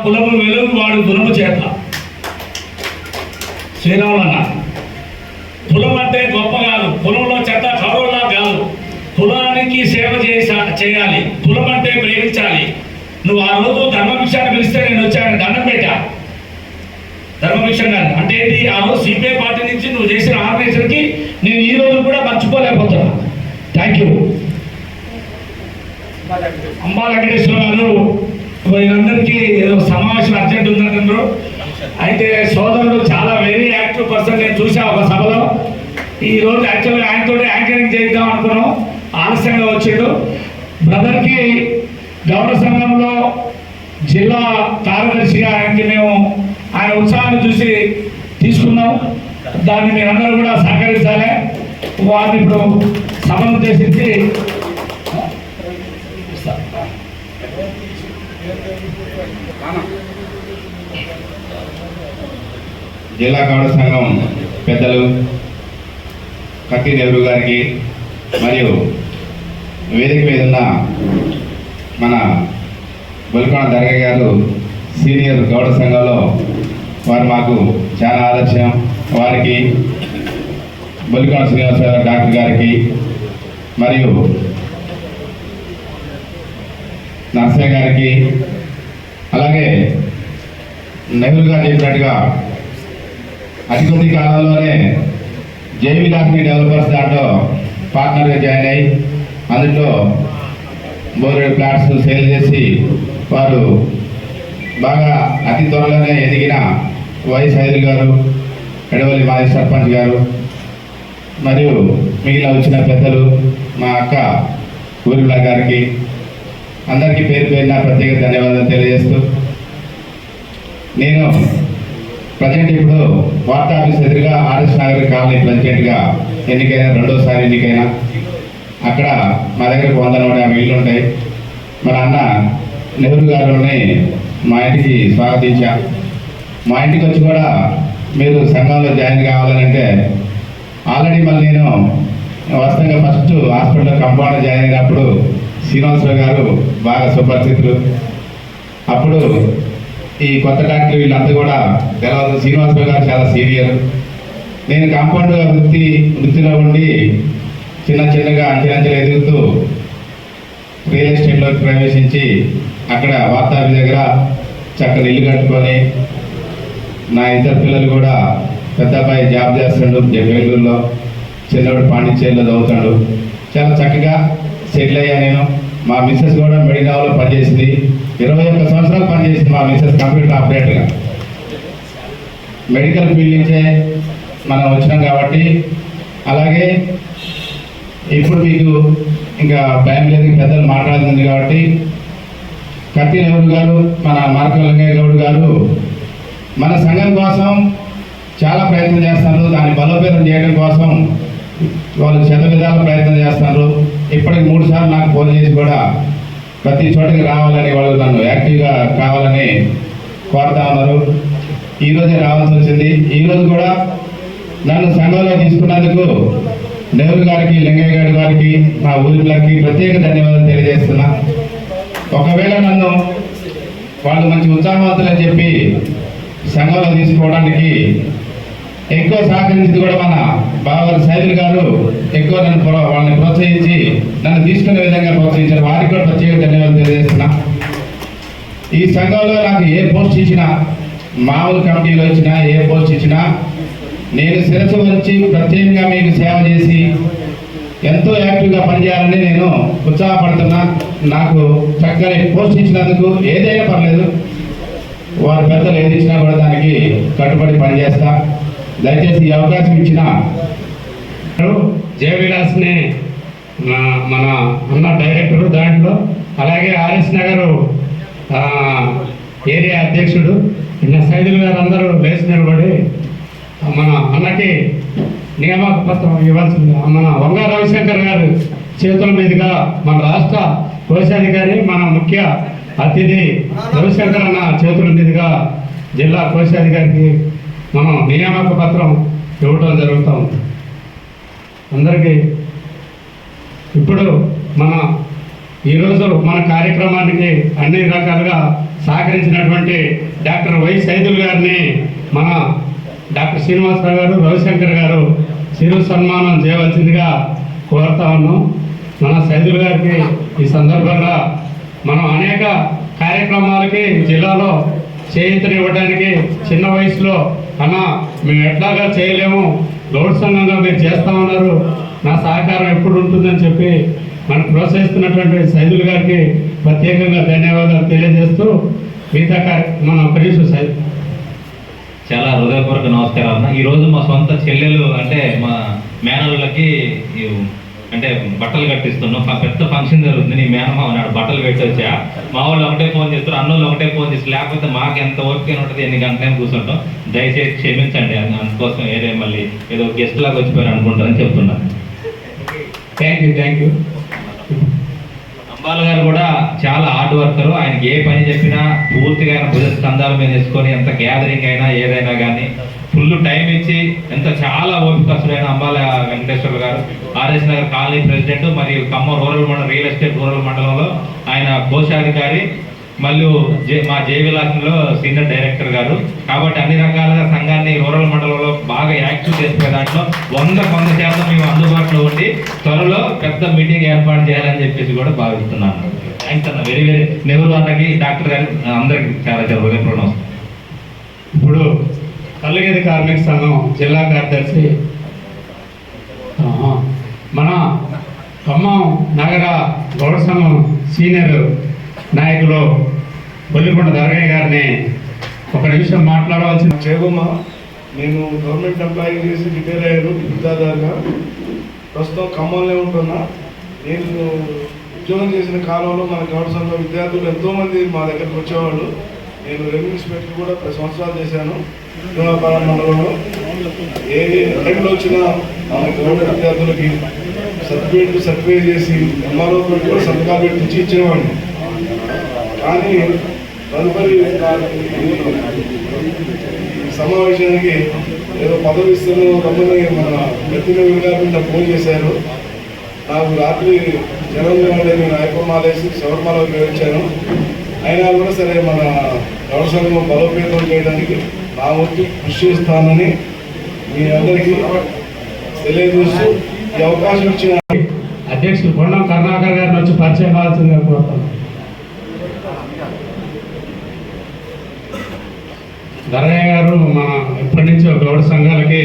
కులము వెలుగు వాడు గుణము చేత. శ్రీరాములన్న కులం అంటే గొప్ప కాదు. కులంలో చెత్త కౌరవులా కాదు. కులానికి సేవ చేసా చేయాలి. కులం అంటే ప్రేమించాలి. నువ్వు ఆ రోజు ధర్మభిక్షాన్ని పిలిస్తే నేను వచ్చాను. దండం పెట్టా. ధర్మభిక్ష గారు అంటే ఏంటి? ఆ రోజు సిపిఐ పార్టీ నుంచి నువ్వు చేసిన ఆర్గనైజేషన్కి నేను ఈ రోజు కూడా మర్చిపోలేకపోతున్నా. థ్యాంక్ యూ అంబా వెంకటేశ్వర గారు వీరందరికీ ఏదో సమావేశం అర్జెంట్ ఉందంటారు అయితే సోదరుడు చాలా వెరీ యాక్టివ్ పర్సన్ నేను చూసా ఒక సభలో. ఈ రోజు యాక్చువల్గా ఆయనతో యాంకరింగ్ చేద్దాం అనుకున్నాం. ఆలస్యంగా వచ్చాడు. బ్రదర్కి గౌరవ సంఘంలో జిల్లా కార్యదర్శిగా ఆయనకి మేము ఆయన ఉత్సాహాన్ని చూసి తీసుకున్నాం. దాన్ని మీరందరూ కూడా సహకరించాలి. వారిని ఇప్పుడు సభను ఉద్దేశించి జిల్లా గౌడ సంఘం పెద్దలు కత్తి నెహ్రూ గారికి మరియు వేదిక మీద ఉన్న మన బొలికొండ దర్గా గారు సీనియర్ గౌడ సంఘంలో వారు మాకు చాలా ఆదర్శం. వారికి బొలికొండ శ్రీనివాసరావు డాక్టర్ గారికి మరియు నర్సయ్య గారికి అలాగే నెహ్రూ గారు చెప్పినట్టుగా అతి కొద్ది కాలంలోనే జేవి విలాస్ని డెవలపర్స్ దాంట్లో పార్ట్నర్గా జాయిన్ అయ్యి అందులో బోరేడు ప్లాట్స్ సేల్ చేసి వారు బాగా అతి త్వరలోనే ఎదిగిన వైఎస్ హైదర్ గారు ఎడవల్లి మాజీ సర్పంచ్ గారు మరియు మిగిలిన వచ్చిన పెద్దలు మా అక్క ఊరిలా గారికి అందరికీ పేరు పేరున ప్రత్యేక ధన్యవాదాలు తెలియజేస్తూ నేను ప్రజెంట్ ఇప్పుడు వార్తా ఆఫీస్ ఎదురుగా ఆర్ఎస్ నగర్ కాలనీ ప్రెసిడెంట్గా ఎన్నికైన రెండోసారి ఎన్నికైన అక్కడ మా దగ్గర వంద నూట యాభై ఇళ్ళు ఉంటాయి. మన అన్న నెహ్రూ గారిని మా ఇంటికి స్వాగతించా మా ఇంటికి వచ్చి కూడా మీరు సంఘంలో జాయిన్ కావాలనంటే ఆల్రెడీ మళ్ళీ నేను వాస్తవంగా ఫస్ట్ హాస్పిటల్లో కంపౌండ్ జాయిన్ అయినప్పుడు శ్రీనివాసరావు గారు బాగా సుపరిచితులు. అప్పుడు ఈ కొత్త డాక్టర్ వీళ్ళంతా కూడా తెలవదు శ్రీనివాసరావు గారు చాలా సీనియర్. నేను కాంపౌండ్గా వృత్తి వృత్తిలో ఉండి చిన్న చిన్నగా అంచెలంచెలు ఎదుగుతూ రియల్ ఎస్టేట్లోకి ప్రవేశించి అక్కడ వార్తాపి దగ్గర చక్కని ఇల్లు కట్టుకొని నా ఇద్దరు పిల్లలు కూడా పెద్ద అబ్బాయి జాబ్ చేస్తాడు బెంగళూరులో చిన్నవాడు పాండిచ్చేరిలో చదువుతాడు. చాలా చక్కగా సెటిల్ అయ్యా నేను. మా మిస్సెస్ కూడా మెడినాలో పనిచేసింది. ఇరవై ఒక్క సంవత్సరాలు పనిచేసింది మా మిస్సెస్ కంప్యూటర్ ఆపరేటర్గా. మెడికల్ ఫీల్డ్ నుంచే మనం వచ్చినాం కాబట్టి అలాగే ఇప్పుడు మీకు ఇంకా భయం లేదు పెద్దలు మాట్లాడుతుంది కాబట్టి కత్తి నెహ్రూ గారు మన మార్క లింగయ్య గౌడ్ గారు మన సంఘం కోసం చాలా ప్రయత్నం చేస్తున్నారు. దాన్ని బలోపేతం చేయడం కోసం వాళ్ళు శత విధాల ప్రయత్నం చేస్తున్నారు. ఇప్పటికి మూడు సార్లు నాకు ఫోన్ చేసి కూడా ప్రతి చోటకి రావాలని వాళ్ళు నన్ను యాక్టివ్గా కావాలని కోరుతా ఉన్నారు. ఈరోజే రావాల్సి వచ్చింది. ఈరోజు కూడా నన్ను సంఘంలో తీసుకున్నందుకు నెహ్రూ గారికి లింగయ్య గారి గారికి మా ఊరిలకి ప్రత్యేక ధన్యవాదాలు తెలియజేస్తున్నా. ఒకవేళ నన్ను వాళ్ళు మంచి ఉత్సాహవంతులని చెప్పి సంఘంలో తీసుకోవడానికి ఎక్కువ సహకరించింది కూడా మన బావగారు సైదులు గారు ఎక్కువ నన్ను ప్రో- వాళ్ళని ప్రోత్సహించి నన్ను తీసుకునే విధంగా ప్రోత్సహించారు. వారికి కూడా ప్రత్యేక ధన్యవాదాలు తెలియజేస్తున్నా. ఈ సంఘంలో నాకు ఏ పోస్ట్ ఇచ్చినా మామూలు కమిటీలో ఇచ్చినా ఏ పోస్ట్ ఇచ్చినా నేను శిరస్సు వచ్చి ప్రత్యేకంగా మీకు సేవ చేసి ఎంతో యాక్టివ్గా పనిచేయాలని నేను ఉత్సాహపడుతున్నా. నాకు చక్కని పోస్ట్ ఇచ్చినందుకు ఏదైనా పర్లేదు. వారి పెద్దలు ఏది ఇచ్చినా కూడా దానికి కట్టుబడి పనిచేస్తా. దయచేసి ఈ అవకాశం ఇచ్చిన జయవిలాస్ని మన అన్న డైరెక్టరు దాంట్లో అలాగే ఆర్ఎస్ నగర్ ఏరియా అధ్యక్షుడు నిన్న సైదులు గారు అందరూ లేచి నిలబడి మన అన్నకి నియామక పత్రం ఇవ్వాల్సింది మన వంగ రవిశంకర్ గారు చేతుల మీదుగా మన రాష్ట్ర కోశాధికారి మన ముఖ్య అతిథి రవిశంకర్ అన్న చేతుల మీదుగా జిల్లా కోశాధికారికి మనం నియామక పత్రం ఇవ్వటం జరుగుతూ ఉంది. అందరికీ ఇప్పుడు మన ఈరోజు మన కార్యక్రమానికి అన్ని రకాలుగా సహకరించినటువంటి డాక్టర్ వై సైదుల్ గారిని మన డాక్టర్ శ్రీనివాసరావు గారు రవిశంకర్ గారు చిరు సన్మానం చేయవలసిందిగా కోరుతా ఉన్నాం. మన సైదుల్ గారికి ఈ సందర్భంగా మనం అనేక కార్యక్రమాలకి జిల్లాలో చేయూతనివ్వడానికి చిన్న వయసులో అన్న మేము ఎట్లాగా చేయలేము. గౌడ్ సంఘంగా మీరు చేస్తా ఉన్నారు. నా సహకారం ఎప్పుడు ఉంటుందని చెప్పి మనకు ప్రోత్సహిస్తున్నటువంటి సైదులు గారికి ప్రత్యేకంగా ధన్యవాదాలు తెలియజేస్తూ మిగతా మనం మన ప్రిన్సు సైదు చాలా హృదయపూర్వక నమస్కారాలు అన్న. ఈరోజు మా సొంత చెల్లెలు అంటే మా మేనల్లులకి ఈ అంటే బట్టలు కట్టిస్తున్నాం. పెద్ద ఫంక్షన్ జరుగుతుంది. నీ మేనమావ నాడు బట్టలు పెట్టి వచ్చా. మా వాళ్ళు ఒకటే ఫోన్ చేస్తారు. అన్నోళ్ళు ఒకటే ఫోన్ చేస్తారు. లేకపోతే మాకు ఎంత ఓపిక ఉంటుంది ఎన్ని గంటలైనా కూర్చుంటాం. దయచేసి క్షమించండి. అని అందుకోసం ఏదే మళ్ళీ ఏదో గెస్ట్ లాగా వచ్చిపోయారు అనుకుంటారని చెప్తున్నాను thank you thank you Ambala గారు కూడా చాలా హార్డ్ వర్కర్ ఆయనకి ఏ పని చెప్పినా పూర్తిగా ఆయన భుజ స్కంధాల మీద వేసుకొని ఎంత గ్యాదరింగ్ అయినా ఏదైనా కానీ ఫుల్ టైం ఇచ్చి ఎంత చాలా ఓపికస్తుడైన అంబాల వెంకటేశ్వర గారు ఆర్ఎస్ నగర్ కాలనీ ప్రెసిడెంట్ మరియు ఖమ్మం రూరల్ మండలం రియల్ ఎస్టేట్ రూరల్ మండలంలో ఆయన కోశాధికారి మళ్ళీ జే మా జేవిలాసంలో సీనియర్ డైరెక్టర్ గారు. కాబట్టి అన్ని రకాలుగా సంఘాన్ని రూరల్ మండలంలో బాగా యాక్టివ్ చేసుకునే దాంట్లో వంద వంద శాతం మేము అందుబాటులో ఉండి త్వరలో పెద్ద మీటింగ్ ఏర్పాటు చేయాలని చెప్పేసి కూడా భావిస్తున్నాను. థ్యాంక్స్ అన్న. వెరీ వెరీ నెహ్రూ అన్నకి డాక్టర్ గారి అందరికి చాలా చాలా నమస్కారం. ఇప్పుడు కల్లగేది కార్మిక సంఘం జిల్లా కార్యదర్శి మన ఖమ్మం నగర గౌడ సంఘం సీనియర్ నాయకులు బొల్లికొండ దర్గయ్య గారిని ఒక నిమిషం మాట్లాడవలసిన చేగొమ్మ నేను గవర్నమెంట్ ఎంప్లాయీ చేసి రిటైర్ అయ్యాను విద్యాదారుగా ప్రస్తుతం ఖమ్మంలో ఉంటున్నా. నేను ఉద్యోగం చేసిన కాలంలో మన గౌడ సంఘం విద్యార్థులు ఎంతోమంది మా దగ్గరకు వచ్చేవాళ్ళు. నేను రెవెన్యూ ఇన్స్పెక్టర్ కూడా పది సంవత్సరాలు చేశాను భీమాపాలెం మండలంలో. ఏ టైంలో వచ్చినా మన గవర్నమెంట్ విద్యార్థులకి సర్టిఫికేట్లు సర్వే చేసి ఎంఆర్ఓ కూడా సంతకాలు పెట్టించి ఇచ్చేవాడిని. కానీ తదుపరి సమావేశానికి ఏదో పదవి ఇస్తున్న రమ్మని మన గతిన గారు నాకు ఫోన్ చేశారు. నాకు రాత్రి జనం నేను శవర్మాలో శబరిమల ఉపయోగించాను అయినా కూడా సరే మన గౌడ బలోపేతం చేయడానికి నా వచ్చి కృషి చేస్తానని మీ అందరికీ తెలియజేస్తూ ఈ అవకాశం ఇచ్చిన అధ్యక్షుడు కొండం కరుణాకర్ గారిని వచ్చి పరిచయం కావాల్సిందిగా కోరుతున్నాను. గారు మన ఇప్పటి నుంచి గౌడ సంఘాలకి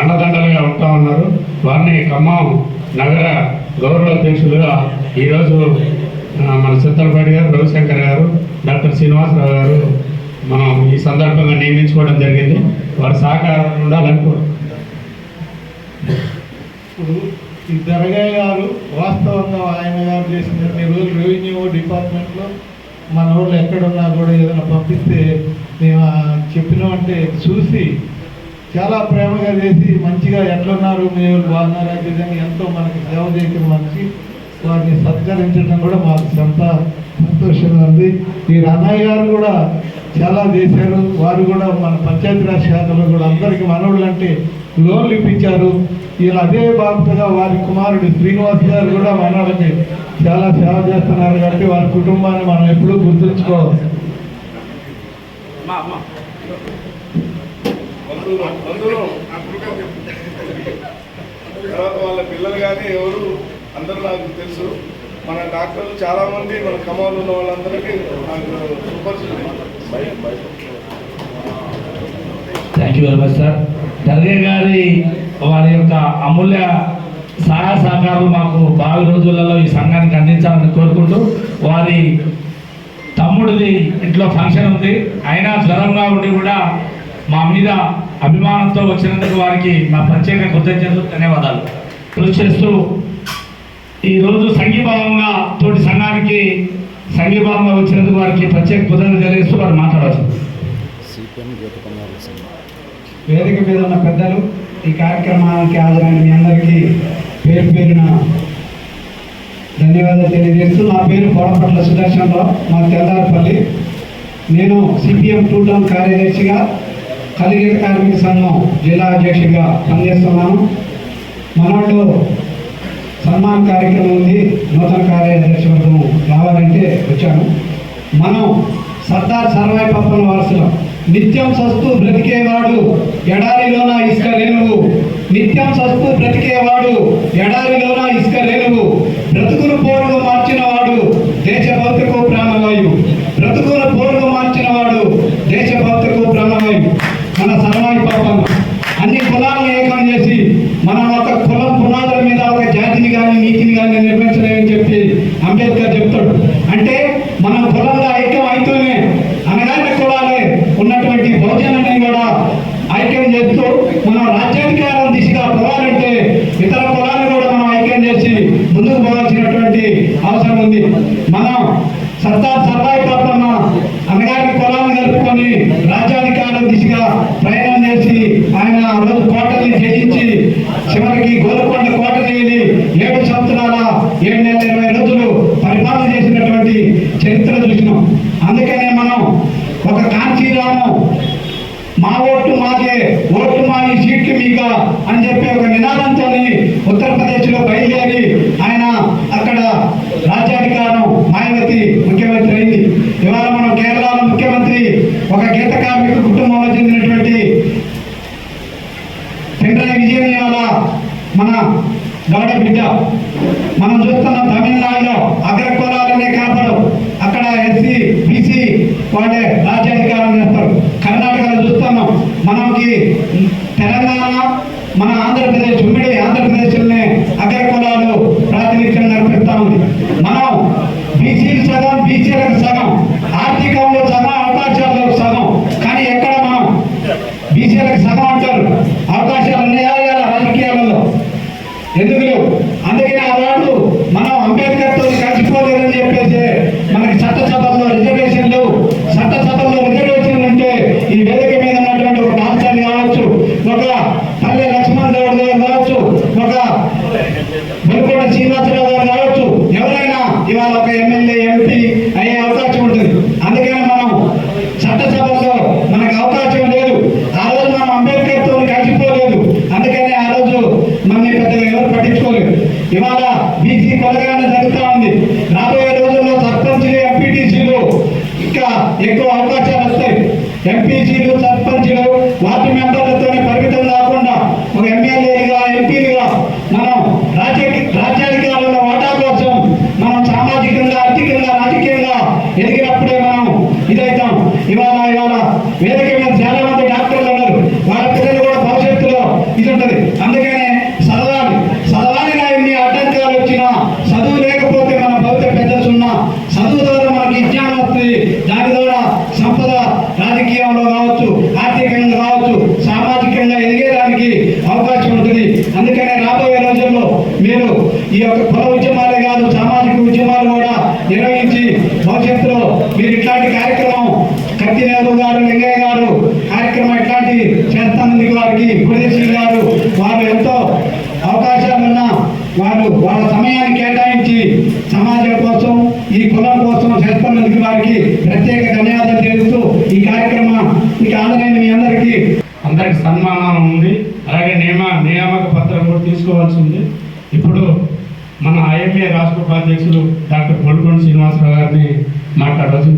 అండదండలుగా ఉంటా ఉన్నారు. వారిని ఖమ్మం నగర గౌరవ అధ్యక్షులుగా ఈరోజు మన చిత్తలపాటి గారు రవిశంకర్ గారు డాక్టర్ శ్రీనివాసరావు గారు మనం ఈ సందర్భంగా నియమించుకోవడం జరిగింది వారి సహకారం ఉండాలనుకోండి కోరుతున్నాను. ఇప్పుడు ఈ గారు వాస్తవంగా ఆయన గారు చేసిన రోజులు రెవెన్యూ డిపార్ట్మెంట్లో మన ఊళ్ళో ఎక్కడున్నా కూడా ఏదైనా పంపిస్తే మేము చెప్పినామంటే చూసి చాలా ప్రేమగా చేసి మంచిగా ఎట్లున్నారు మీరు బాగున్నారు అనే విధంగా ఎంతో మనకి సేవ చేసిన మనిషి వారిని సత్కరించడం కూడా మాకు ఎంత సంతోషంగా ఉంది. ఈ అన్నయ్య గారు కూడా చాలా చేశారు. వారు కూడా మన పంచాయతీరాజ్ శాఖలో కూడా అందరికీ మనవుళ్ళు అంటే లోన్లు ఇప్పించారు. ఇలా అదే బాధ్యతగా వారి కుమారుడు శ్రీనివాస్ గారు కూడా మనవాళ్ళకి చాలా సేవ చేస్తున్నారు కాబట్టి వారి కుటుంబాన్ని మనం ఎప్పుడూ గుర్తుంచుకోవాలి. తర్వాత వాళ్ళ పిల్లలు కానీ ఎవరు అందరూ నాకు తెలుసు. మన డాక్టర్లు చాలామంది మన ఖమ్మంలో ఉన్న వాళ్ళందరికీ నాకు thank you very much sir Darge గారి వారి యొక్క అమూల్య సహాయ సహకారాలు మాకు భావి రోజులలో ఈ సంఘానికి అందించాలని కోరుకుంటూ వారి తమ్ముడిది ఇంట్లో ఫంక్షన్ ఉంది. అయినా జ్వరంగా ఉండి కూడా మా మీద అభిమానంతో వచ్చినందుకు వారికి మా ప్రత్యేక కృతజ్ఞతలు ధన్యవాదాలు. కృషి చేస్తూ ఈరోజు సంఘీభావంగా తోటి సంఘానికి సంఘీభావంగా వచ్చినందుకు వారికి ప్రత్యేక కృతజ్ఞతలు తెలియజేస్తూ వారు మాట్లాడవచ్చు. వేదిక మీద ఉన్న పెద్దలు ఈ కార్యక్రమానికి హాజరైన మీ అందరికీ పేరు పేరున ధన్యవాదాలు తెలియజేస్తూ నా పేరు కోడపట్ల సుదర్శనరావు మా తెల్లారపల్లి. నేను సిపిఎం టూ టౌన్ కార్యదర్శిగా కలిగిన కార్మిక సంఘం జిల్లా అధ్యక్షుడిగా పనిచేస్తున్నాను. మనోళ్ళు సన్మాన్ కార్యక్రమం ఉంది. నూతన కార్యదర్శి వర్గం రావాలంటే వచ్చాను మనం సర్దార్ సర్వాయి పప్పన వారసులం. నిత్యం సస్తు బ్రతికేవాడు ఎడారిలోన ఇసుక రేణువు నిత్యం సస్తు బ్రతికేవాడు ఎడారిలోన ఇసుక రేణువు బ్రతుకును పోరుగా మార్చిన వాడు దేశభక్తికు ప్రాణవాయు బ్రతుకును పోరుగా మార్చిన వాడు దేశభక్తికు ప్రాణవాయు మన సర్వాయి పాపం అన్ని కులాలను ఏకం చేసి మనం ఒక కులం పునాదుల మీద ఒక జాతిని కానీ నీతిని కానీ నిర్మించలేమని చెప్పి అంబేద్కర్ చెప్తాడు అంటే మనం కులంగా ఐక్యం అయితేనే అనగానే కులాలే ఉన్నటువంటి బహుజనాన్ని కూడా ఐక్యం చేస్తూ మనం రాజ్యాధికారం దిశగా పోవాలంటే ఇతర కులాలను కూడా మనం ఐక్యం చేసి ముందుకు పోవాల్సినటువంటి అవసరం ఉంది మనం సర్దార్ సర్వాయి పాపన్న అనగాని కులాలను కలుపుకొని రాజ్యాధికారం దిశగా ప్రయాణం చేసి ఆయన ఆ రోజు కోటల్ని జయించి చివరికి గోల్కొండ కోటని వెళ్ళి ఏడు సంవత్సరాల ఏడు నెలల ఇరవై రోజులు పరిపాలన చేసినటువంటి చరిత్ర చూసినాం అందుకనే మనం ఒక కాంచీరాము మా ఓటు మాకే ఓటు మా ఈ సీట్లు మీక అని చెప్పి ఒక నినాదంతో ఉత్తరప్రదేశ్లో బయలుదేరి ఆయన అక్కడ రాజ్యాధికారం మాయావతి ముఖ్యమంత్రి అయింది. ఇవాళ మనం కేరళలో ముఖ్యమంత్రి ఒక గీత కార్మిక కుటుంబంలో చెందినటువంటి పినరాయి విజయన్ ఇవాళ మన గౌడ బిడ్డ. మనం చూస్తున్నాం తమిళనాడులో అగ్ర కులాలనే అక్కడ ఎస్సీ బీసీ వాళ్ళే రాజ్యాధికారం చేస్తారు. కర్ణాటకలో చూస్తున్నాం. మనకి తెలంగాణ మన ఆంధ్రప్రదేశ్ ఉమ్మడి ఎక్కువ అవకాశాలు వస్తాయి ఎంపీసీలు సర్పంచ్లు వార్డు మెంబర్లతోనే వారికి గారు వారు ఎంతో అవకాశాలున్న వారు వాళ్ళ సమయాన్ని కేటాయించి సమాజం కోసం ఈ కులం కోసం చేస్తున్నందుకు వారికి ప్రత్యేక ధన్యవాదాలు తెలుస్తూ ఈ కార్యక్రమం ఆదరైన మీ అందరికీ. అందరికి సన్మానం ఉంది. అలాగే నియమ నియామక పత్రం కూడా తీసుకోవాల్సి ఉంది. ఇప్పుడు మన ఐఎంఏ రాష్ట్ర ఉపాధ్యక్షులు డాక్టర్ పొల్కొండ శ్రీనివాసరావు గారిని మాట్లాడవచ్చు